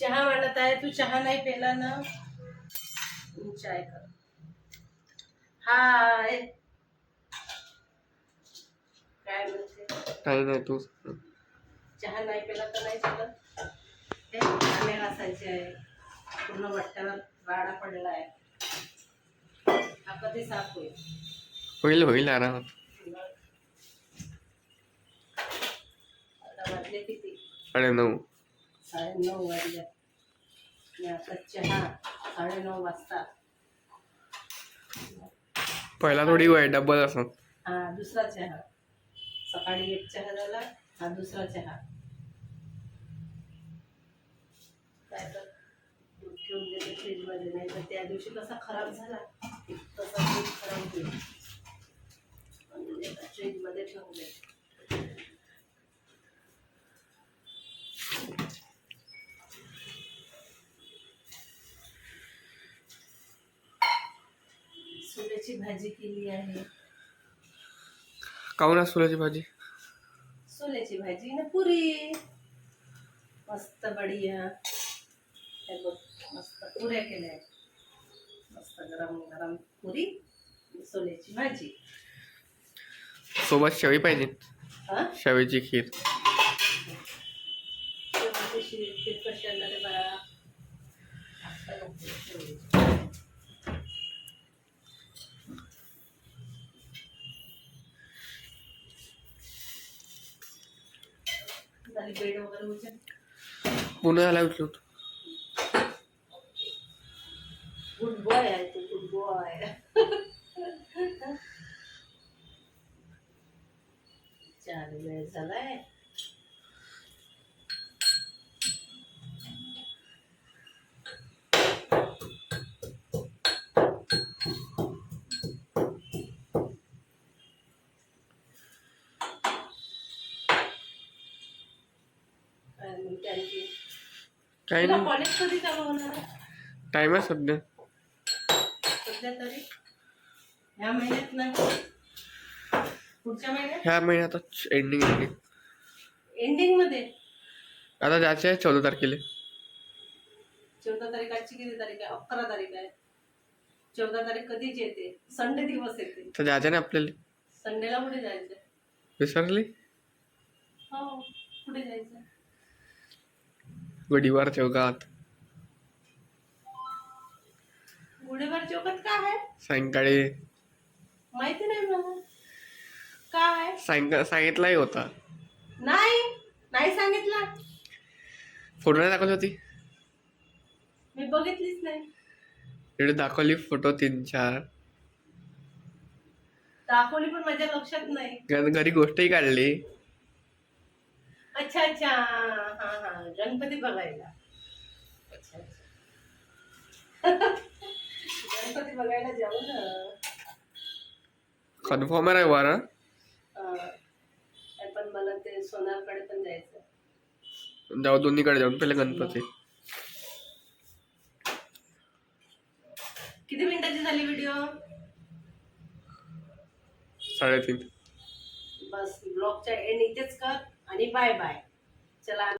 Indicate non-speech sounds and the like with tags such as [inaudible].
चहा म्हणत आहे तू चहा नाही पेला ना? चाय कर. हाय. काय म्हणते काही नाही तू चहा नाही पेला तर नाही चालत? कांदे घासायचे आहे. पूर्ण वाट्यावर राडा पडला आहे. हा कधी साफ होईल. होईल होईल आरामात. आता वाजले किती? साडे नऊ. साडेनऊ वाजले. आणि आता चहा साडेनऊ वाजता. पहिला थोडी वेळ डबल असं हा दुसरा चहा. सकाळी एक चहा झाला हा दुसरा चहा. काय तर दूध ठेवून देते फ्रीजमध्ये नाही तर त्या दिवशी कसा खराब झाला तसा दूध खराब होईल. फ्रीजमध्ये ठेवून दे सोल्याची भाजी केली आहे. काहून सोल्याची भाजी? सोल्याची भाजी ना पुरी. मस्त बढिया. हे मस्त पुऱ्या केल्या. मस्त गरम गरम पुरी सोल्याची भाजी. सोबत शेवी पाहिजे. हा? शेवीची खीर. झाली बेड वगैरे उठलो. गुड बॉय आहे तू गुड बॉय [laughs] चार वेळ झालाय. काय नाही कॉलेज कधी चालू होणार? आहे? टाइम आहे सध्या. सध्या तरी? ह्या महिन्यात नाही. पुढच्या महिन्यात? ह्या महिन्यातच एंडिंग एंडिंग एंडिंगमध्ये? आता जायचं आहे चौदा तारखेला. चौदा तारीख आजची किती तारीख आहे? अकरा तारीख आहे. चौदा तारीख कधीच येते संडे दिवस येते तर जायचं नाही आपल्याला? संडेला कुठे जायचं? विसरली? हो. कुठे जायचं? गडीवार चौकात. गुढेबार चौकात काय आहे? सायंकाळी. माहिती नाही मला. काय सांगितलाही होता. नाही? नाही सांगितलं? फोटो नाही दाखवली होती? मी बघितलीच नाही. दाखवली फोटो तीन चार. दाखवली पण माझ्या लक्षात नाही. घरी गोष्टही काढली. अच्छा अच्छा. हा हा. गणपती बघायला. अच्छा अच्छा. [laughs] गणपती बघायला जाऊ ना. कन्फर्म आहे वर. पण मला ते सोनारकडे पण जायचं जाऊ दोन्हीकडे जाऊन पहिले गणपती. किती मिनिटाची झाली व्हिडिओ साडेतीन. बस ब्लॉगच्या एंड इथेच कर. आणि बाय बाय. चला.